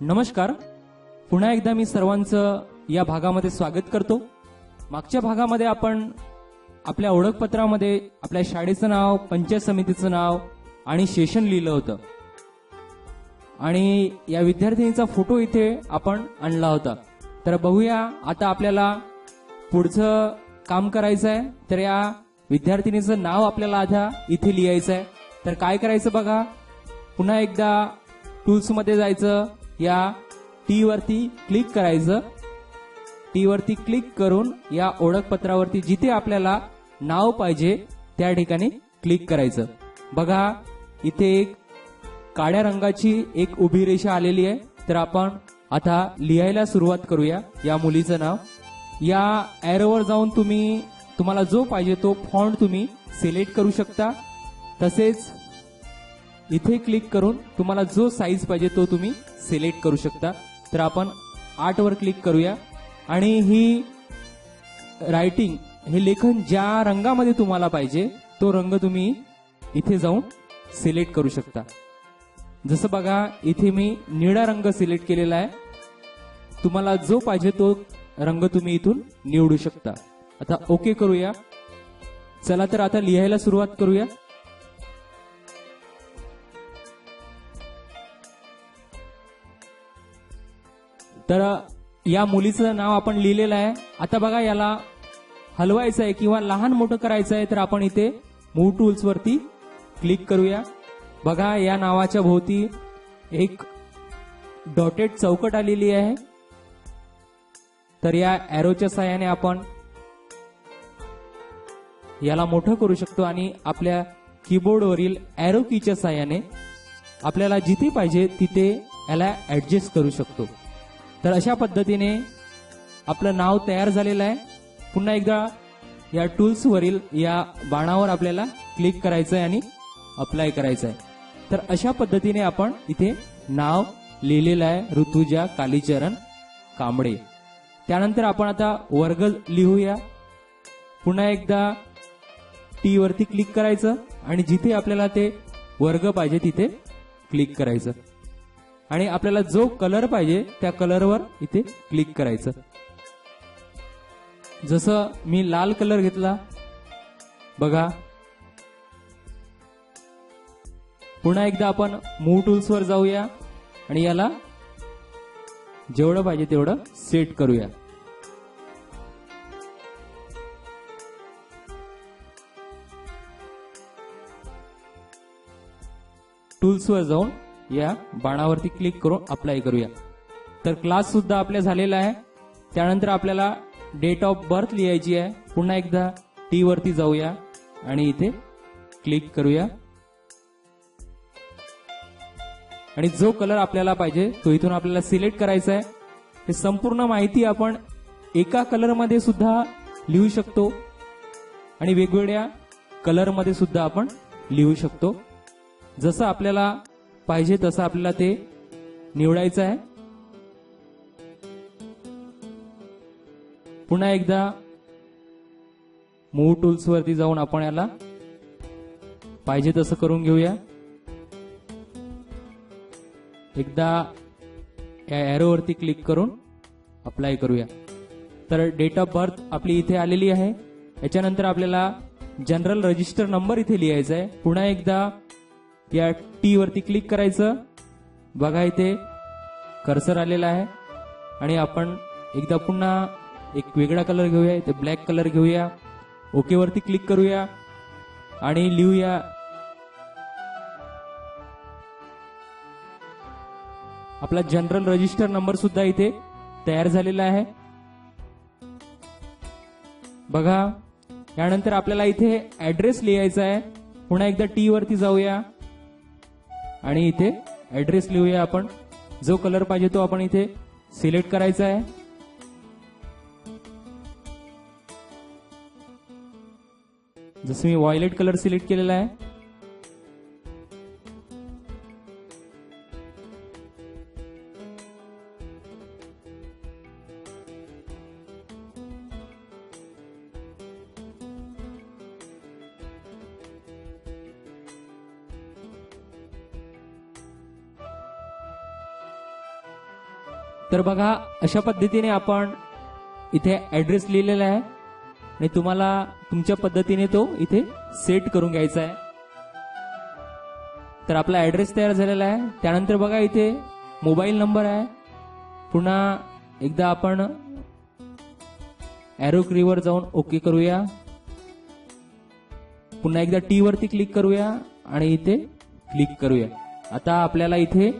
नमस्कार. पुन्हा एकदा मी सर्वांचं या भागामध्ये स्वागत करतो. मागच्या भागामध्ये आपण आपल्या ओळखपत्रामध्ये आपल्या शाळेचं नाव पंचायत समितीचं नाव आणि सेशन लिहिलं होतं. आणि या विद्यार्थिनीचा फोटो इथे आपण आणला होता. तर बघूया आता आपल्याला पुढचं काम करायचं आहे. तर या विद्यार्थिनीचं नाव आपल्याला आता इथे लिहायचं आहे. तर काय करायचं बघा? पुन्हा एकदा टूल्समध्ये जायचं. या टी वरती क्लिक करायचं. टी वरती क्लिक करून या ओळखपत्रावरती जिथे आपल्याला नाव पाहिजे त्या ठिकाणी क्लिक करायचं. बघा इथे एक काळ्या रंगाची एक उभी रेषा आलेली आहे. तर आपण आता लिहायला सुरुवात करूया या मुलीचं नाव. या ॲरोवर जाऊन तुम्ही तुम्हाला जो पाहिजे तो फॉन्ट तुम्ही सिलेक्ट करू शकता. तसेच इथे क्लिक करून तुम्हाला जो साईज पाहिजे तो तुम्ही सिलेक्ट करू शकता. तर आपण आठवर क्लिक करूया. आणि ही रायटिंग हे लेखन ज्या रंगामध्ये तुम्हाला पाहिजे तो रंग तुम्ही इथे जाऊन सिलेक्ट करू शकता. जसं बघा इथे मी निळा रंग सिलेक्ट केलेला आहे. तुम्हाला जो पाहिजे तो रंग तुम्ही इथून निवडू शकता. आता ओके करूया. चला तर आता लिहायला सुरुवात करूया. तर या मुलीचं नाव आपण लिहिलेलं आहे. आता बघा याला हलवायचं आहे किंवा लहान मोठं करायचं आहे तर आपण इथे मूव टूल्स वरती क्लिक करूया. बघा या नावाच्या भोवती एक डॉटेड चौकट आलेली आहे. तर या ॲरोच्या साहाय्याने आपण याला मोठं करू शकतो आणि आपल्या कीबोर्डवरील ॲरो कीच्या साहाय्याने आपल्याला जिथे पाहिजे तिथे याला ऍडजस्ट करू शकतो. तर अशा पद्धतीने आपलं नाव तयार झालेलं आहे. पुन्हा एकदा या टूल्सवरील या बाणावर आपल्याला क्लिक करायचं आहे आणि अप्लाय करायचं आहे तर अशा पद्धतीने आपण इथे नाव लिहिलेलं आहे ऋतुजा कालीचरण कांबळे. त्यानंतर आपण आता वर्ग लिहूया. पुन्हा एकदा टी वरती क्लिक करायचं आणि जिथे आपल्याला ते वर्ग पाहिजे तिथे क्लिक करायचं. आणि आपल्याला जो कलर पाहिजे त्या कलरवर इथे क्लिक करायचं. जसं मी लाल कलर घेतला बघा. पुन्हा एकदा आपण मूव टूल्सवर जाऊया आणि याला जेवढं पाहिजे तेवढं सेट करूया. टूल्सवर जाऊन या बाणावरती क्लिक करून अप्लाय करूया. तर क्लास सुद्धा आपल्या झालेला आहे. त्यानंतर आपल्याला डेट ऑफ बर्थ लिहायची आहे. पुन्हा एकदा टी वरती जाऊया आणि इथे क्लिक करूया. आणि जो कलर आपल्याला पाहिजे तो इथून आपल्याला सिलेक्ट करायचा आहे. हे संपूर्ण माहिती आपण एका कलरमध्ये सुद्धा लिहू शकतो. आणि वेगवेगळ्या कलरमध्ये सुद्धा आपण लिहू शकतो. जसं आपल्याला पाहिजे तसं आपल्याला ते निवडायचं आहे. पुन्हा एकदा मूव टूल्स वरती जाऊन आपण याला पाहिजे तसं करून घेऊया. एकदा या ॲरोवरती क्लिक करून अप्लाय करूया. तर डेट ऑफ बर्थ आपली इथे आलेली आहे. याच्यानंतर आपल्याला जनरल रजिस्टर नंबर इथे लिहायचा आहे. पुन्हा एकदा या टी वरती क्लिक करायचं. बघा इथे कर्सर आलेला आहे. आणि आपण एकदा पुन्हा एक वेगळा कलर घेऊया इथे ब्लॅक कलर घेऊया. ओके वरती क्लिक करूया. आणि लिहूया. आपला जनरल रजिस्टर नंबर सुद्धा इथे तयार झालेला आहे. बघा. यानंतर आपल्याला इथे ऍड्रेस लिहायचा आहे. पुन्हा एकदा टी वरती जाऊया. आणि इथे ऍड्रेस लिहूया आपण. जो कलर पाहिजे तो आपण इथे सिलेक्ट करायचा आहे. जसं मी व्हायलेट कलर सिलेक्ट केलेला आहे. तर बघा अशा पद्धतीने आपण इथे ऍड्रेस लिहिलेला आहे. आणि तुम्हाला तुमच्या पद्धतीने तो इथे सेट करून घ्यायचा आहे. तर आपला ऍड्रेस तयार झालेला आहे. त्यानंतर बघा इथे मोबाईल नंबर आहे. पुन्हा एकदा आपण एरो क्रीवर जाऊन ओके करूया. पुन्हा एकदा टी वरती क्लिक करूया आणि इथे क्लिक करूया. आता आपल्याला इथे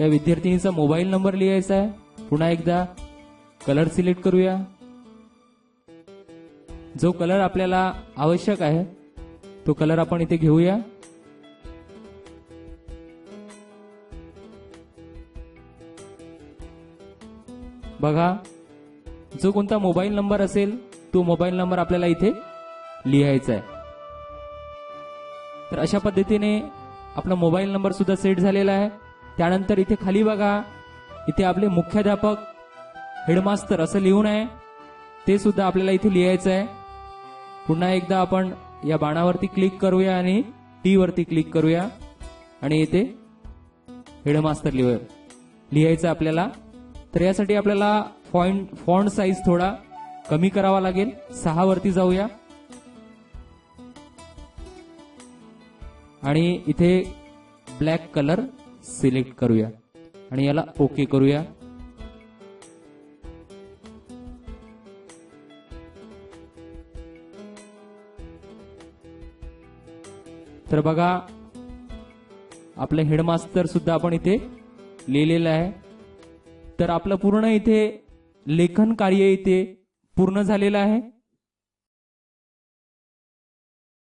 या विद्यार्थिनीचा मोबाईल नंबर लिहायचा आहे. पुन्हा एकदा कलर सिलेक्ट करूया. जो कलर आपल्याला आवश्यक आहे तो कलर आपण इथे घेऊया. बघा जो कोणता मोबाईल नंबर असेल तो मोबाईल नंबर आपल्याला इथे लिहायचा आहे. तर अशा पद्धतीने आपला मोबाईल नंबर सुद्धा सेट झालेला आहे. त्यानंतर इथे खाली बघा. इथे आपले मुख्याध्यापक हेडमास्तर असं लिहून आहे. ते सुद्धा आपल्याला इथे लिहायचं आहे पुन्हा एकदा आपण या बाणावरती क्लिक करूया आणि टी वरती क्लिक करूया. आणि इथे हेडमास्तर लिहूया. लिहायचं आपल्याला. तर यासाठी आपल्याला फॉइंट फॉन्ट साईज थोडा कमी करावा लागेल. सहा वरती जाऊया. आणि इथे ब्लॅक कलर सिलेक्ट करूया. आणि याला ओके करूया. तर बघा आपलं हेडमास्टर सुद्धा आपण इथे लिहिलेलं आहे. तर आपलं पूर्ण इथे लेखन कार्य इथे पूर्ण झालेलं आहे.